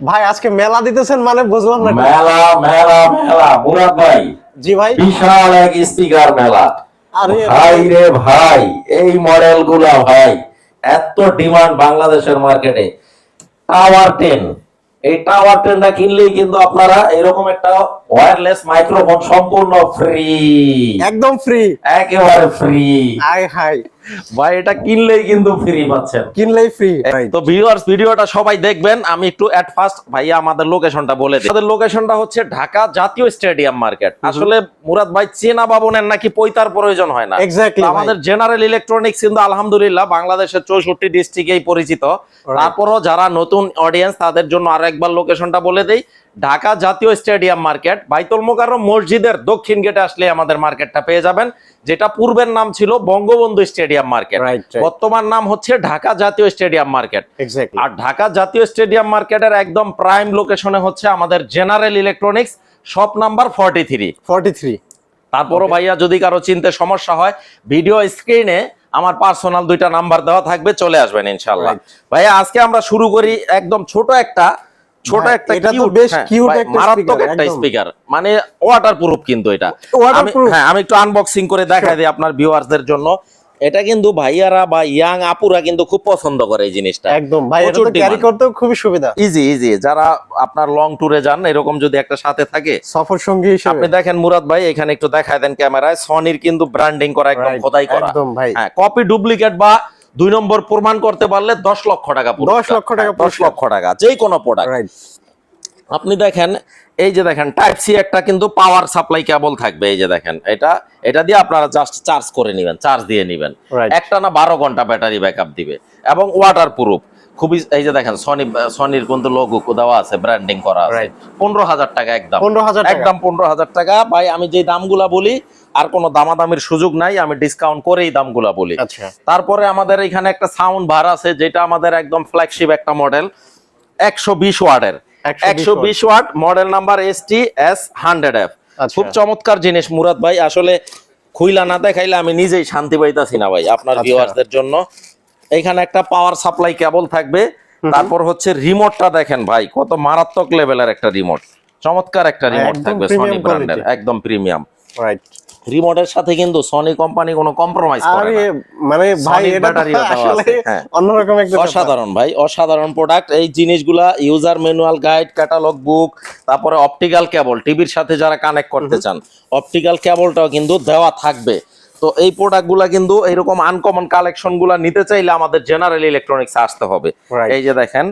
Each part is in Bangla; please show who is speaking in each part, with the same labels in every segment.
Speaker 1: ভাই আজকে মেলা দিতেছেন মানে বুঝলাম না।
Speaker 2: মেলা মেলা মেলা মুরাদ ভাই।
Speaker 1: জি ভাই।
Speaker 2: বিশাল এক স্পিকার মেলা।
Speaker 1: আরে
Speaker 2: ভাই রে ভাই এই মডেলগুলা ভাই এত ডিমান্ড বাংলাদেশের মার্কেটে। টাওয়ার টেন এই টাওয়ার টেনটা কিনলেই কিন্তু আপনারা এরকম একটা ওয়্যারলেস মাইক্রোফোন সম্পূর্ণ ফ্রি
Speaker 1: একদম ফ্রি
Speaker 2: একেবারে ফ্রি
Speaker 1: আয় হাই
Speaker 2: ভাই এটা কিনলেই কিন্তু ফ্রি পাচ্ছেন।
Speaker 1: কিনলেই ফ্রি
Speaker 3: তো ভিউয়ার্স ভিডিওটা সবাই দেখবেন আমি একটু এট ফার্স্ট ভাইয়া আমাদের লোকেশনটা বলে দিই। আমাদের লোকেশনটা হচ্ছে ঢাকা জাতীয় স্টেডিয়াম মার্কেট আসলে মুরাদ ভাই চেনা বাবনের নাকি পৈতার প্রয়োজন হয় না। আমাদের জেনারেল ইলেকট্রনিক্স কিন্তু আলহামদুলিল্লাহ বাংলাদেশের চৌষট্টি ডিস্ট্রিক্টেই পরিচিত। তারপরও যারা নতুন অডিয়েন্স তাদের জন্য আরও একবার লোকেশনটা বলে দেই। ঢাকা জাতীয় স্টেডিয়াম মার্কেট বাইতুল মোকাররম মসজিদের দক্ষিণ গেটে আসলে আমাদের মার্কেটটা পেয়ে যাবেন। যেটা পূর্বের নাম ছিল বঙ্গবন্ধু স্টেডিয়াম মার্কেট. বর্তমান নাম হচ্ছে ঢাকা জাতীয় স্টেডিয়াম মার্কেট। আর ঢাকা জাতীয় স্টেডিয়াম মার্কেটের একদম প্রাইম লোকেশনে হচ্ছে আমাদের general electronics shop number forty three
Speaker 1: 43
Speaker 3: তারপরও ভাইয়া যদি কারও চিনতে সমস্যা হয় ভিডিও স্ক্রিনে আমার পার্সোনাল দুইটা নাম্বার দেওয়া থাকবে চলে আসবেন ইনশাল্লাহ ভাইয়া আজকে আমরা শুরু করি একদম ছোট একটা ছোট একটা
Speaker 1: এটা তো বেশ
Speaker 3: হ্যাঁ,
Speaker 1: cute
Speaker 3: ভাই,
Speaker 1: একটা
Speaker 3: মারাত্মক একটা স্পিকার মানে ওয়াটার প্রুফ কিন্তু এটা। হ্যাঁ আমি একটু আনবক্সিং করে দেখাই দিই আপনার ভিউয়ার্সদের জন্য। এটা কিন্তু ভাইয়ারা বা ইয়াং আপুরা কিন্তু খুব পছন্দ করে এই জিনিসটা।
Speaker 1: একদম ভাই এটা তো ক্যারি করতেও খুবই সুবিধা।
Speaker 3: ইজি ইজি যারা আপনার লং ট্যুরে যান এরকম যদি একটা সাথে থাকে
Speaker 1: সফর সঙ্গী হিসেবে।
Speaker 3: আপনি দেখেন মুরাদ ভাই এখানে একটু দেখায় দেন ক্যামেরায় সনির কিন্তু ব্র্যান্ডিং করা একদম খোদাই করা।
Speaker 1: একদম ভাই।
Speaker 3: হ্যাঁ কপি ডুপ্লিকেট বা দুই নম্বর প্রমাণ করতে পারলে দশ লক্ষ টাকা
Speaker 1: দশ লক্ষ টাকা
Speaker 3: হ্যাঁ, দশ লক্ষ টাকা যে কোনো প্রোডাক্ট আপনি দেখেন এই যে দেখেন টাইপ সি একটা কিন্তু পাওয়ার সাপ্লাই কেবল থাকবে এই যে দেখেন এটা এটা দিয়ে আপনারা জাস্ট চার্জ করে নেবেন চার্জ দিয়ে নেবেন। একটা না বারো ঘণ্টা ব্যাটারি ব্যাকআপ দিবে এবং ওয়াটার প্রুফ খুবই এই যে দেখেন সনি সনির কিন্তু লোগো দেওয়া আছে ব্র্যান্ডিং করা আছে। পনেরো হাজার টাকা একদম।
Speaker 1: 15,000 টাকা।
Speaker 3: একদম পনেরো হাজার টাকা। ভাই আমি যে দামগুলা বলি আর কোনো দামাদামির সুযোগ নাই আমি ডিসকাউন্ট করেই দামগুলা বলি।
Speaker 1: আচ্ছা।
Speaker 3: তারপরে আমাদের এখানে একটা সাউন্ড ভার আছে যেটা আমাদের একদম ফ্ল্যাগশিপ একটা মডেল একশো বিশ ওয়ার্ডের।
Speaker 1: 120
Speaker 3: একশো বিশ watt model number S T S hundred F
Speaker 1: আচ্ছা।
Speaker 3: খুব চমৎকার জিনিস মুরাদ ভাই। আসলে খুইলা না দেখাইলে আমি নিজেই শান্তি পাইতাছি না ভাই আপনার
Speaker 1: আচ্ছা।
Speaker 3: ভিউয়ার্সদের জন্য। এখানে একটা পাওয়ার সাপ্লাই কেবল থাকবে। তারপর হচ্ছে রিমোটটা দেখেন ভাই কত মারাত্মক লেভেলের একটা রিমোট চমৎকার একটা রিমোট থাকবে সনি ব্র্যান্ডের একদম প্রিমিয়াম
Speaker 1: রাইট
Speaker 3: রিমোটের সাথে কিন্তু সনি কোম্পানি কোনো কম্প্রোমাইজ করে না।
Speaker 1: মানে ভাই এটা আসলে
Speaker 3: হ্যাঁ।
Speaker 1: অন্যরকম একটা
Speaker 3: অসাধারণ ভাই অসাধারণ প্রোডাক্ট এই জিনিসগুলা user manual guide catalogue book তারপরে অপটিক্যাল কেবল টিভির সাথে যারা কানেক্ট করতে চান অপটিক্যাল কেবলটাও কিন্তু দেওয়া থাকবে। তো এই প্রোডাক্টগুলা কিন্তু এরকম আনকমন কালেকশনগুলা নিতে চাইলে আমাদের জেনারেল ইলেকট্রনিক্স আসতে হবে। এই যে দেখেন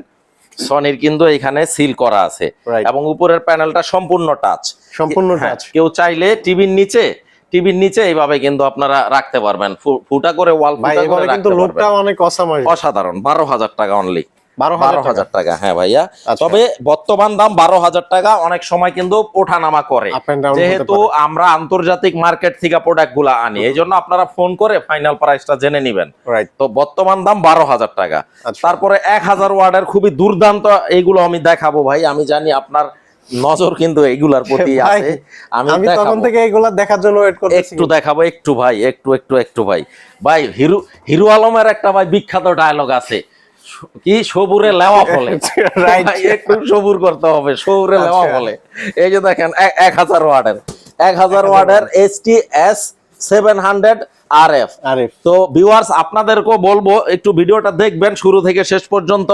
Speaker 3: সনির কিন্তু এখানে সিল করা আছে। এবং উপরের প্যানেলটা সম্পূর্ণ টাচ
Speaker 1: সম্পূর্ণ
Speaker 3: হ্যাঁ,
Speaker 1: টাচ
Speaker 3: কেউ চাইলে টিভির নিচে টিভির নিচে এইভাবে কিন্তু আপনারা রাখতে পারবেন। ফুটা করে ওয়াল ফুটা করে
Speaker 1: কিন্তু লোকটা। অনেক
Speaker 3: অসাধারণ। বারো হাজার টাকা অনলি
Speaker 1: বারো
Speaker 3: বারো
Speaker 1: হাজার
Speaker 3: হাজার টাকা হ্যাঁ ভাইয়া।
Speaker 1: আচ্ছা।
Speaker 3: তবে বর্তমান দাম বারো হাজার টাকা অনেক সময় কিন্তু ওঠানামা করে। যেহেতু আমরা আন্তর্জাতিক মার্কেট থেকে প্রোডাক্টগুলা আনি এই জন্য আপনারা ফোন করে ফাইনাল প্রাইসটা জেনে নিবেন। তো বর্তমান দাম বারো হাজার টাকা।
Speaker 1: আচ্ছা।
Speaker 3: তারপরে এক হাজার ওয়ার্ডের খুবই দুর্দান্ত এইগুলো আমি দেখাবো ভাই। আমি জানি আপনার নজর কিন্তু এইগুলার প্রতি আছে। আমি
Speaker 1: তখন থেকে এগুলা দেখার জন্য ওয়েট
Speaker 3: একটু দেখাবো একটু ভাই একটু একটু একটু ভাই। ভাই হিরো হিরো আলমের একটা ভাই বিখ্যাত ডায়লগ আছে। কি সবুরে লেওয়া ফলে? একটু সবুর করতে হবে সবুরে লেওয়া
Speaker 1: আচ্ছা।
Speaker 3: ফলে। এই যে দেখেন এক- হাজার এক হাজার T S seven hundred R F তো ভিউয়ার্স আপনাদেরকেও বলব একটু ভিডিওটা দেখবেন শুরু থেকে শেষ পর্যন্ত।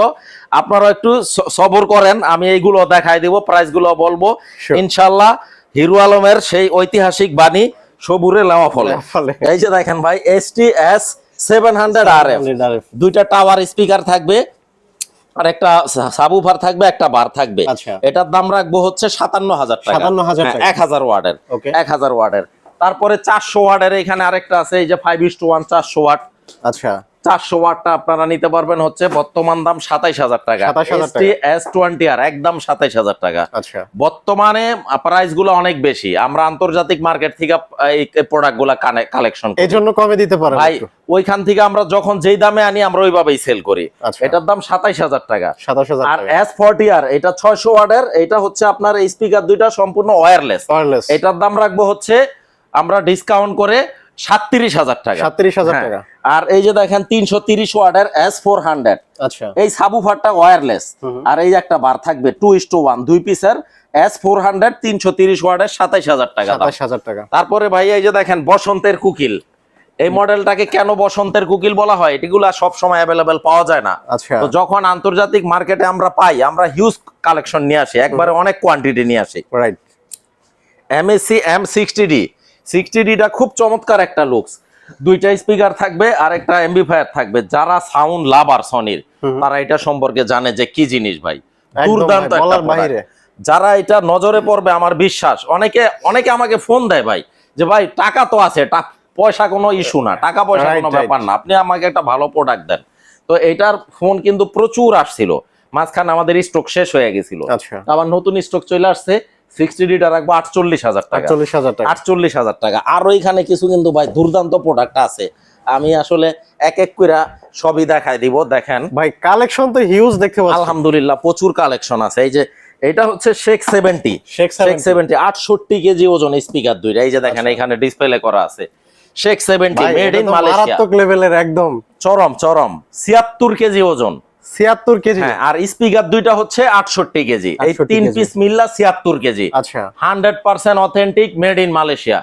Speaker 3: আপনারা একটু সবর করেন আমি এইগুলো দেখাই দিব প্রাইসগুলো বলব। ইনশাল্লাহ হিরু আলমের সেই ঐতিহাসিক বাণী সবুরে লেওয়া ফলে। এই যে দেখেন ভাই S T S seven hundred R F দুইটা টাওয়ার স্পিকার থাকবে আর একটা সাবুফার থাকবে একটা বার থাকবে।
Speaker 1: আচ্ছা।
Speaker 3: এটার দাম রাখব হচ্ছে সাতান্ন হাজার টাকা।
Speaker 1: 57,000
Speaker 3: হ্যাঁ। এক হাজার ওয়ার্ডের. এক হাজার ওয়ার্ডের তারপরে চারশো ওয়ার্ডের এখানে আরেকটা আছে এই যে ফাইভ ইস টু ওয়ান চারশো ওয়াট।
Speaker 1: আচ্ছা।
Speaker 3: চারশো ওয়াটটা আপনারা নিতে পারবেন হচ্ছে বর্তমান দাম সাতাইশ হাজার টাকা। এস টোয়েন্টি আর একদম সাতাইশ হাজার টাকা।
Speaker 1: আচ্ছা।
Speaker 3: বর্তমানে প্রাইসগুলো অনেক বেশি। আমরা আন্তর্জাতিক মার্কেট থেকে এই প্রোডাক্টগুলা কালেকশন
Speaker 1: এই জন্য কমে দিতে পারেন
Speaker 3: ভাই ওইখান থেকে আমরা যখন যেই দামে আনি আমরা ওইভাবেই সেল করি।
Speaker 1: আচ্ছা।
Speaker 3: এটার দাম সাতাইশ হাজার টাকা। আর এস ফর্টি আর এটা ছয়শো ওয়ার্ডের এটা হচ্ছে আপনার স্পিকার দুইটা সম্পূর্ণ ওয়্যারলেস
Speaker 1: ওয়ারলেস
Speaker 3: এটার দাম রাখব হচ্ছে আমরা ডিসকাউন্ট করে সাতত্রিশ হাজার টাকা।
Speaker 1: 37,000
Speaker 3: হ্যাঁ।
Speaker 1: টাকা।
Speaker 3: আর এই যে দেখেন তিনশো তিরিশ ওয়াটের এস ফোর হান্ড্রেড
Speaker 1: আচ্ছা।
Speaker 3: এই সাবুফারটা ওয়্যারলেস আর এই যে একটা বার থাকবে টু ইস টু ওয়ান দুই পিসের এস ফোর হান্ড্রেড তিনশো তিরিশ ওয়াটের সাতাইশ হাজার টাকা।
Speaker 1: সাতাশ হাজার টাকা।
Speaker 3: তারপরে ভাই এই যে দেখেন বসন্তের কুকিল। এই মডেলটাকে কেন বসন্তের কুকিল বলা হয়? এটিগুলা সব সময় অ্যাভেলেবেল পাওয়া যায় না।
Speaker 1: আচ্ছা।
Speaker 3: তো যখন আন্তর্জাতিক মার্কেটে আমরা পাই আমরা হিউজ কালেকশন নিয়ে আসি। একবারে অনেক কোয়ান্টিটি নিয়ে আসি।
Speaker 1: Right
Speaker 3: MSC M sixty D sixty ডিটা খুব চমৎকার একটা লুকস দুইটা স্পিকার থাকবে আর একটা এমবিফায়ার থাকবে। যারা সাউন্ড লাভার সনির তারা এটা সম্পর্কে জানে যে কি জিনিস ভাই। দুর্দান্ত। যারা এটা নজরে পড়বে আমার বিশ্বাস অনেকে অনেকে আমাকে ফোন দেয় ভাই যে ভাই টাকা তো আছে পয়সা কোনো ইস্যু না টাকা পয়সা কোনো ব্যাপার না। আপনি আমাকে একটা ভালো প্রোডাক্ট দেন। তো এটার ফোন কিন্তু প্রচুর আসছিল। মাঝখানে আমাদের স্টক শেষ হয়ে গেছিল।
Speaker 1: আচ্ছা।
Speaker 3: আবার নতুন স্টক চলে আসছে। সিক্সটি ডিটা রাখব আটচল্লিশ হাজার টাকা।
Speaker 1: আটচল্লিশ হাজার টাকা।
Speaker 3: আটচল্লিশ হাজার টাকা। আর ওইখানে কিছু কিন্তু ভাই দুর্দান্ত প্রোডাক্ট আছে। আমি আসলে এক এক করে সবই দেখাই দিব দেখেন।
Speaker 1: ভাই কালেকশন তো হিউজ দেখতে
Speaker 3: আলহামদুলিল্লাহ প্রচুর কালেকশন আছে। এই যে এটা হচ্ছে শেখ সেভেন্টি
Speaker 1: শেখ
Speaker 3: সেভেন্টি আটষট্টি কেজি ওজন স্পিকার দুইটা। এই যে দেখেন এখানে ডিসপ্লে করা আছে। শেখ সেভেন্টি মেড ইন
Speaker 1: তো
Speaker 3: মালয়েশিয়া
Speaker 1: মারাত্মক লেভেলের একদম।
Speaker 3: চরম চরম। ছিয়াত্তর কেজি ওজন।
Speaker 1: ছিয়াত্তর কেজি।
Speaker 3: হ্যাঁ আর স্পিকার দুইটা হচ্ছে আটষট্টি কেজি। এই তিন পিস মিল্লা ছিয়াত্তর কেজি।
Speaker 1: আচ্ছা।
Speaker 3: Hundred percent authentic made in Malaysia.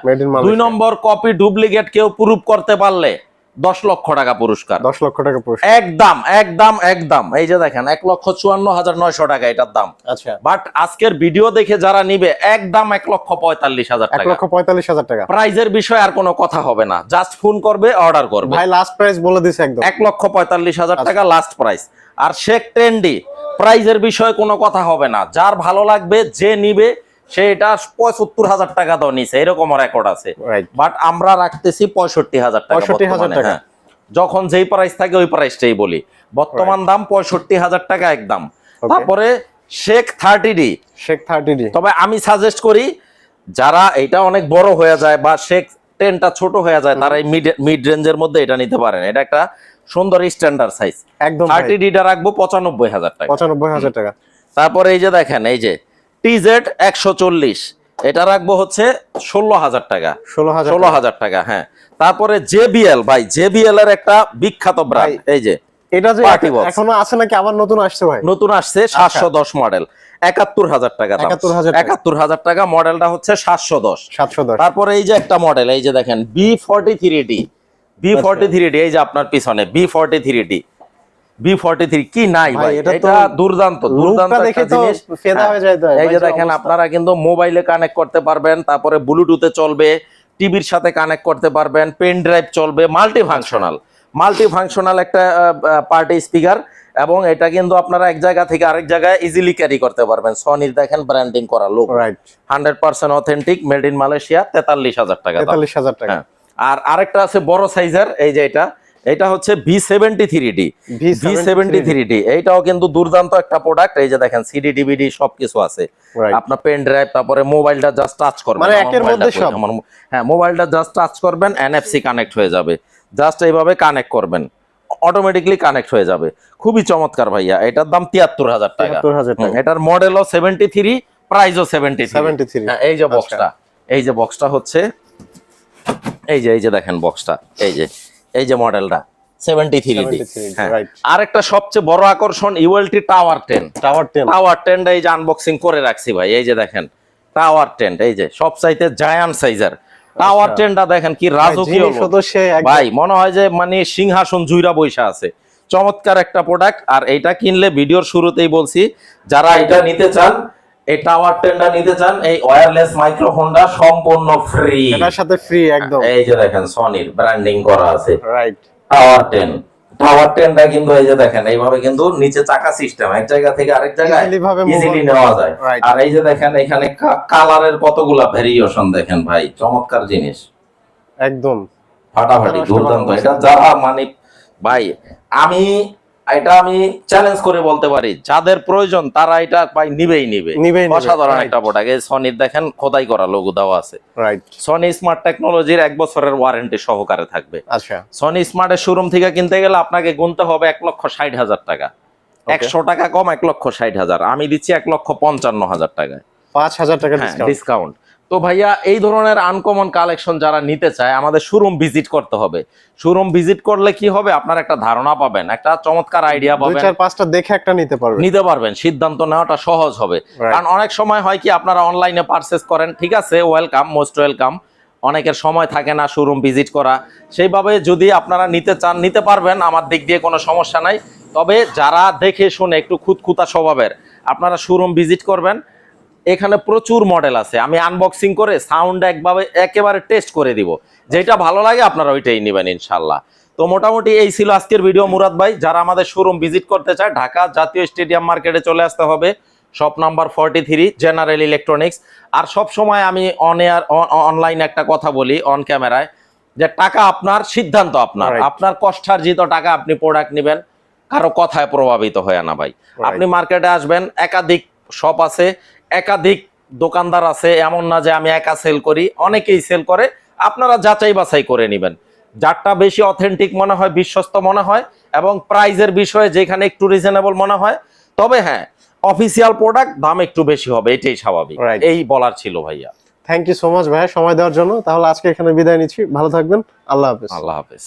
Speaker 3: দুই নম্বর কপি ডুপ্লিকেট কেউ প্রুভ করতে পারলে দশ লক্ষ টাকা পুরস্কার।
Speaker 1: দশ লক্ষ টাকা পুরস্কার।
Speaker 3: একদম একদম একদম। এই যে দেখেন এক লক্ষ চুয়ান্ন হাজার নয়শো টাকা এটার দাম।
Speaker 1: আচ্ছা।
Speaker 3: বাট আজকের ভিডিও দেখে যারা নিবে একদম এক লক্ষ পঁয়তাল্লিশ হাজার
Speaker 1: এক লক্ষ পঁয়তাল্লিশ হাজার টাকা।
Speaker 3: প্রাইজের বিষয়ে আর কোনো কথা হবে না। জাস্ট ফোন করবে অর্ডার করবে।
Speaker 1: ভাই লাস্ট প্রাইস বলে দিছে একদম।
Speaker 3: এক লক্ষ পঁয়তাল্লিশ হাজার
Speaker 1: আচ্ছা।
Speaker 3: টাকা লাস্ট প্রাইস আর শেখ ট্রেন্ডি প্রাইজের বিষয়ে কোনো কথা হবে না। যার ভালো লাগবে যে নিবে সে এটা পঁয়সত্তর হাজার টাকা দাও নিছে এরকম রেকর্ড আছে। বাট আমরা রাখতেছি পঁয়ষট্টি হাজার টাকা
Speaker 1: 65,000
Speaker 3: বর্তমানে,
Speaker 1: টাকা।
Speaker 3: হ্যাঁ। যখন যেই প্রাইস থাকে ওই প্রাইসটাই বলি। বর্তমান দাম পঁয়ষট্টি হাজার টাকা একদম। তারপরে Sheikh thirty D
Speaker 1: Sheikh thirty D
Speaker 3: তবে আমি সাজেস্ট করি যারা এটা অনেক বড় হয়ে যায় বা শেখ টেনটা ছোট হয়ে যায় তারা মিড মিড রেঞ্জের মধ্যে এটা নিতে পারেন। এটা একটা সুন্দর স্ট্যান্ডার্ড সাইজ
Speaker 1: একদম
Speaker 3: থার্টি ডিটা রাখব পঁচানব্বই হাজার টাকা।
Speaker 1: পঁচানব্বই হাজার টাকা।
Speaker 3: তারপরে এই যে দেখেন এই যে টিজেড একশো চল্লিশ। এটা রাখব হচ্ছে ষোলো হাজার টাকা।
Speaker 1: ষোলো হাজার
Speaker 3: ষোলো হাজার টাকা। হ্যাঁ। তারপরে জেবিএল ভাই জেবিএল এর একটা বিখ্যাত ব্র্যান্ড এই যে
Speaker 1: এটা যে। এখনও আছে নাকি আবার নতুন আসছে ভাই?
Speaker 3: নতুন আসছে সাতশো দশ মডেল একাত্তর হাজার টাকা দাম।
Speaker 1: 71,000 টাকা।
Speaker 3: একাত্তর হাজার টাকা মডেলটা হচ্ছে সাতশো দশ।
Speaker 1: সাতশো দশ।
Speaker 3: তারপরে এই যে একটা মডেল এই যে দেখেন B forty three D B forty three D এই যে আপনার পিছনে B forty three D B forty three কি নাই
Speaker 1: ভাই, এটা
Speaker 3: দুর্দান্ত দুর্দান্ত একটা জিনিস।
Speaker 1: ফেদা
Speaker 3: হ্যাঁ, এই যে দেখেন আপনারা কিন্তু মোবাইলে কানেক্ট করতে পারবেন তারপরে ব্লুটুথে চলবে টিভির সাথে কানেক্ট করতে পারবেন পেন ড্রাইভ চলবে মাল্টি ফাংশনাল মাল্টি ফাংশনাল একটা পার্টি স্পিকার এবং এটা কিন্তু আপনারা এক জায়গা থেকে আরেক জায়গায় ইজিলি ক্যারি করতে পারবেন। সনির দেখেন ব্র্যান্ডিং করা লোক
Speaker 1: right
Speaker 3: hundred percent authentic made in Malaysia তেতাল্লিশ হাজার টাকা
Speaker 1: তেতাল্লিশ হাজার টাকা।
Speaker 3: হ্যাঁ আর আরেকটা আছে বড় সাইজের এই যে এটা এটা হচ্ছে V seventy three D V seventy three D এইটাও কিন্তু দুর্দান্ত একটা প্রোডাক্ট এই যে দেখেন সিডি ডিভিডি সবকিছু আছে। আপনার পেন ড্রাইভ তারপরে মোবাইলটা জাস্ট টাচ করবেন।
Speaker 1: মানে একের মধ্যে সব।
Speaker 3: হ্যাঁ মোবাইলটা জাস্ট টাচ করবেন এনএফসি কানেক্ট হয়ে যাবে। জাস্ট এইভাবে কানেক্ট করবেন। অটোমেটিকলি কানেক্ট হয়ে যাবে। খুবই চমৎকার ভাইয়া। এটার দাম তিয়াত্তর হাজার টাকা।
Speaker 1: 73,000 টাকা।
Speaker 3: হুম, এটার মডেলও সেভেন্টি থ্রি প্রাইসও সেভেন্টি
Speaker 1: 73
Speaker 3: হ্যাঁ এই যে
Speaker 1: আচ্ছা।
Speaker 3: বক্সটা এই যে বক্সটা হচ্ছে এই যে এই যে দেখেন বক্সটা এই যে এই যে মডেলটা সেভেন্টি থ্রি
Speaker 1: 73, right.
Speaker 3: আরেকটা সবচেয়ে বড় আকর্ষণ ULT tower ten
Speaker 1: tower ten
Speaker 3: tower tent এই যে আনবক্সিং করে রাখছি ভাই এই যে দেখেন টাওয়ার টেন্ট এই যে সব চাইতে জায়ান্ট সাইজের টাওয়ার টেন্টটা দেখেন কি রাজকীয়
Speaker 1: জিনিস
Speaker 3: look।
Speaker 1: তো সে একদম-
Speaker 3: ভাই মনে হয় যে মানে সিংহাসন জুইরা বৈশা আছে। চমৎকার একটা প্রোডাক্ট আর এইটা কিনলে ভিডিওর শুরুতেই বলছি যারা এটা নিতে চান এই টাওয়ার টেন্ডা নিতে চান এই ওয়্যারলেস মাইক্রোফোনটা সম্পূর্ণ ফ্রি
Speaker 1: এটার সাথে ফ্রি একদম।
Speaker 3: এই যে দেখেন সনির ব্র্যান্ডিং করা আছে।
Speaker 1: রাইট
Speaker 3: টাওয়ার টেন টাওয়ার টেনটা কিন্তু এই যে দেখেন এইভাবে কিন্তু নিচে চাকা সিস্টেম এক জায়গা থেকে আরেক জায়গায় ইজিলি নেওয়া যায়। আর এই যে দেখেন এখানে কালারের কতগুলা ভেরিয়েশন দেখেন ভাই চমৎকার জিনিস।
Speaker 1: একদম।
Speaker 3: ফাটাফাটি দুর্দান্ত। এটা যারা মানে ভাই আমি এটা আমি চ্যালেঞ্জ করে বলতে পারি যাদের প্রয়োজন তারা এটা ভাই নিবেই নিবে। অসাধারণ একটা প্রোডাক্ট এই সনির দেখেন খোদাই করা লোগো দেওয়া আছে।
Speaker 1: রাইট
Speaker 3: সনি স্মার্ট টেকনোলজির এক বছরের ওয়ারেন্টি সহকারে থাকবে।
Speaker 1: আচ্ছা।
Speaker 3: সনি স্মার্টের শোরুম থেকে কিনতে গেলে আপনাকে গুনতে হবে এক লক্ষ ষাট হাজার টাকা। একশো টাকা কম এক লক্ষ ষাট হাজার। আমি দিচ্ছি এক লক্ষ পঞ্চান্ন হাজার টাকায়।
Speaker 1: পাঁচ হাজার টাকা ডিসকাউন্ট
Speaker 3: তো ভাইয়া এই ধরনের আনকমন কালেকশন যারা নিতে চায় আমাদের শোরুম ভিজিট করতে হবে। শোরুম ভিজিট করলে কি হবে? আপনার একটা ধারণা পাবেন একটা চমৎকার আইডিয়া পাবেন।
Speaker 1: চার পাঁচটা দেখে একটা নিতে পারবেন।
Speaker 3: নিতে পারবেন সিদ্ধান্ত নেওয়াটা সহজ হবে। কারণ অনেক সময় হয় কি আপনারা অনলাইনে পারচেস করেন ঠিক আছে ওয়েলকাম মোস্ট ওয়েলকাম অনেকের সময় থাকে না শোরুম ভিজিট করা। সেইভাবে যদি আপনারা নিতে চান নিতে পারবেন আমার দিক দিয়ে কোনো সমস্যা নাই। তবে যারা দেখে শুনে একটু খুঁতখুতা স্বভাবের আপনারা শোরুম ভিজিট করবেন। এখানে প্রচুর মডেল আছে। আমি আনবক্সিং করে সাউন্ড একভাবে একেবারে টেস্ট করে দিব। যেটা ভালো লাগে আপনারা ওইটাই নেবেন ইনশাল্লাহ তো মোটামুটি এই ছিল আজকের ভিডিও মুরাদ ভাই। যারা আমাদের শোরুম ভিজিট করতে চায় ঢাকা জাতীয় স্টেডিয়াম মার্কেটে চলে আসতে হবে। Shop number forty three general electronics আর সব সময় আমি অন এয়ার অনলাইন একটা কথা বলি অন ক্যামেরায় যে টাকা আপনার সিদ্ধান্ত আপনার। আপনার কষ্টার্জিত টাকা আপনি প্রোডাক্ট নেবেন কারও কথায় প্রভাবিত হয় না ভাই। আপনি মার্কেটে আসবেন একাধিক শপ আছে একাধিক দোকানদার আছে এমন না যে আমি একা সেল করি অনেকেই সেল করে। আপনারা যাচাই বাছাই করে নেবেন। যারটা বেশি অথেন্টিক মনে হয় বিশ্বস্ত মনে হয় এবং প্রাইজের বিষয়ে যেখানে একটু রিজনেবল মনে হয় তবে হ্যাঁ অফিসিয়াল প্রোডাক্ট দাম একটু বেশি হবে এটাই স্বাভাবিক। এই বলার ছিল ভাইয়া।
Speaker 1: থ্যাংক ইউ সো মাচ ভাইয়া সময় দেওয়ার জন্য। তাহলে আজকে এখানে বিদায় নিচ্ছি। ভালো থাকবেন। আল্লাহ হাফেজ।
Speaker 3: আল্লাহ হাফেজ।